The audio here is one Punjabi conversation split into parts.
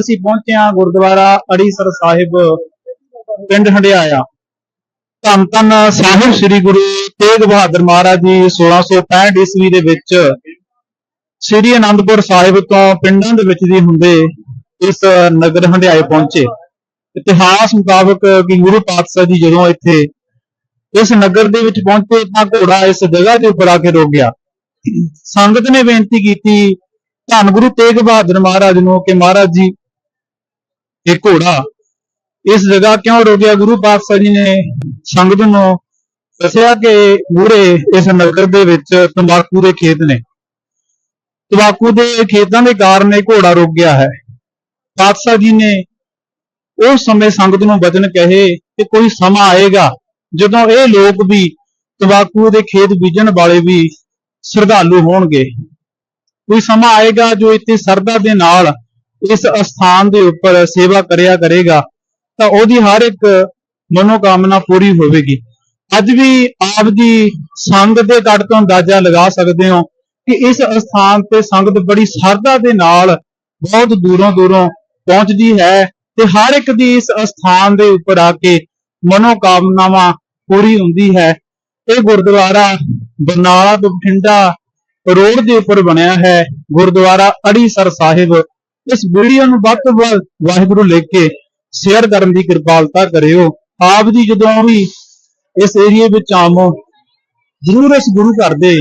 ਅਸੀਂ ਪਹੁੰਚੇ ਹਾਂ ਗੁਰਦੁਆਰਾ ਅੜੀਸਰ ਸਾਹਿਬ, ਪਿੰਡ ਹੰਡਿਆਇਆ। ਧੰਨ ਧੰਨ ਸਾਹਿਬ ਸ੍ਰੀ ਗੁਰੂ ਤੇਗ ਬਹਾਦਰ ਮਹਾਰਾਜ ਜੀ 1665 ਈਸਵੀ ਦੇ ਵਿੱਚ ਸ੍ਰੀ ਅਨੰਦਪੁਰ ਸਾਹਿਬ ਤੋਂ ਪਿੰਡਾਂ ਦੇ ਵਿੱਚ ਦੀ ਹੁੰਦੇ ਇਸ ਨਗਰ ਹੰਡਿਆਏ ਪਹੁੰਚੇ। ਇਤਿਹਾਸ ਮੁਤਾਬਕ ਕਿ ਗੁਰੂ ਪਾਤਸ਼ਾਹ ਜੀ ਜਦੋਂ ਇੱਥੇ ਇਸ ਨਗਰ ਦੇ ਵਿੱਚ ਪਹੁੰਚੇ ਤਾਂ ਘੋੜਾ ਇਸ ਜਗ੍ਹਾ ਦੇ ਉੱਪਰ ਆ ਕੇ ਰੁਕ ਗਿਆ। ਸੰਗਤ ਨੇ ਬੇਨਤੀ ਕੀਤੀ, ਧੰਨ ਗੁਰੂ ਤੇਗ ਬਹਾਦਰ ਮਹਾਰਾਜ ਨੂੰ ਕਿ ਮਹਾਰਾਜ ਜੀ ਇਹ ਘੋੜਾ ਇਸ ਜਗ੍ਹਾ ਕਿਉਂ ਰੁਕਿਆ ਗੁਰੂ ਪਾਤਸ਼ਾਹ ਜੀ ਨੇ ਸੰਗਤ ਨੂੰ ਦੱਸਿਆ ਕਿ ਮੂਰੇ ਇਸ ਨਗਰ ਦੇ ਵਿੱਚ ਤੰਬਾਕੂ ਦੇ ਖੇਤ ਨੇ। ਤੰਬਾਕੂ ਦੇ ਖੇਤਾਂ ਦੇ ਕਾਰਨ ਇਹ ਘੋੜਾ ਰੁਕ ਗਿਆ ਹੈ। ਪਾਤਸ਼ਾਹ ਜੀ ਨੇ ਉਸ ਸਮੇਂ ਸੰਗਤ ਨੂੰ ਬਚਨ ਕਹੇ ਕਿ ਕੋਈ ਸਮਾਂ ਆਏਗਾ ਜਦੋਂ ਇਹ ਲੋਕ ਵੀ ਤੰਬਾਕੂ ਦੇ ਖੇਤ ਬੀਜਣ ਵਾਲੇ ਵੀ ਸ਼ਰਧਾਲੂ ਹੋਣਗੇ। ਕੋਈ ਸਮਾਂ ਆਏਗਾ ਜੋ ਇੱਥੇ ਸਰਦਾ ਦੇ ਨਾਲ ਇਸ ਅਸਥਾਨ ਦੇ ਉੱਪਰ ਸੇਵਾ ਕਰਿਆ ਕਰੇਗਾ, ਤਾਂ ਉਹਦੀ ਹਰ ਇੱਕ ਮਨੋਕਾਮਨਾ ਪੂਰੀ ਹੋਵੇਗੀ। ਅੱਜ ਵੀ ਆਪ ਦੀ ਸੰਗਤ ਦੇ ਕੱਟ ਤੋਂ ਅੰਦਾਜ਼ਾ ਲਗਾ ਸਕਦੇ ਹੋ ਕਿ ਇਸ ਅਸਥਾਨ ਤੇ ਸੰਗਤ ਬੜੀ ਸਰਦਾ ਦੇ ਨਾਲ ਬਹੁਤ ਦੂਰੋਂ ਦੂਰੋਂ ਪਹੁੰਚਦੀ ਹੈ ਤੇ ਹਰ ਇੱਕ ਦੀ ਇਸ ਅਸਥਾਨ ਦੇ ਉੱਪਰ ਆ ਕੇ ਮਨੋਕਾਮਨਾਵਾਂ ਪੂਰੀ ਹੁੰਦੀ ਹੈ। ਇਹ ਗੁਰਦੁਆਰਾ ਬਰਨਾਲਾ ਤੋਂ ਬਠਿੰਡਾ ਰੋਡ ਦੇ ਉੱਪਰ ਬਣਿਆ ਹੈ। ਗੁਰਦੁਆਰਾ ਅੜੀਸਰ ਸਾਹਿਬ ਇਸ ਵੀਡੀਓ ਨੂੰ ਵੱਧ ਤੋਂ ਵੱਧ ਵਾਹਿਗੁਰੂ ਲਿਖ ਕੇ ਸ਼ੇਅਰ ਕਰਨ ਦੀ ਕਿਰਪਾਲਤਾ ਕਰਿਓ। ਆਪ ਜੀ ਜਦੋਂ ਵੀ ਇਸ ਏਰੀਏ ਵਿੱਚ ਆਵੋ ਜ਼ਰੂਰ ਇਸ ਗੁਰੂ ਘਰ ਦੇ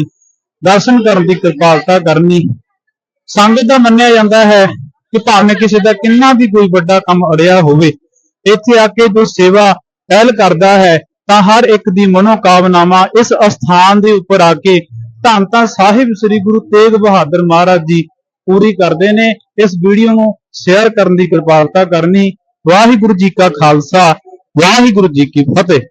ਦਰਸ਼ਨ ਕਰਨ ਦੀ ਕਿਰਪਾਲਤਾ ਕਰਨੀ। ਸੰਗਤ ਦਾ ਮੰਨਿਆ ਜਾਂਦਾ ਹੈ ਕਿ ਭਾਵੇਂ ਕਿਸੇ ਦਾ ਕਿੰਨਾ ਵੀ ਕੋਈ ਵੱਡਾ ਕੰਮ ਅੜਿਆ ਹੋਵੇ, ਇੱਥੇ ਆ ਕੇ ਜੋ ਸੇਵਾ ਪਹਿਲ ਕਰਦਾ ਹੈ, ਤਾਂ ਹਰ ਇੱਕ ਦੀ ਮਨੋਕਾਮਨਾਵਾਂ ਇਸ ਅਸਥਾਨ ਦੇ ਉੱਪਰ ਆ ਕੇ ਧੰਨ ਧੰਨ ਸਾਹਿਬ ਸ੍ਰੀ ਗੁਰੂ ਤੇਗ ਬਹਾਦਰ ਮਹਾਰਾਜ ਜੀ ਪੂਰੀ ਕਰਦੇ ਨੇ। ਇਸ ਵੀਡੀਓ ਨੂੰ ਸ਼ੇਅਰ ਕਰਨ ਦੀ ਕਿਰਪਾਲਤਾ ਕਰਨੀ। ਵਾਹਿਗੁਰੂ ਜੀ ਕਾ ਖਾਲਸਾ, ਵਾਹਿਗੁਰੂ ਜੀ ਕੀ ਫਤਿਹ।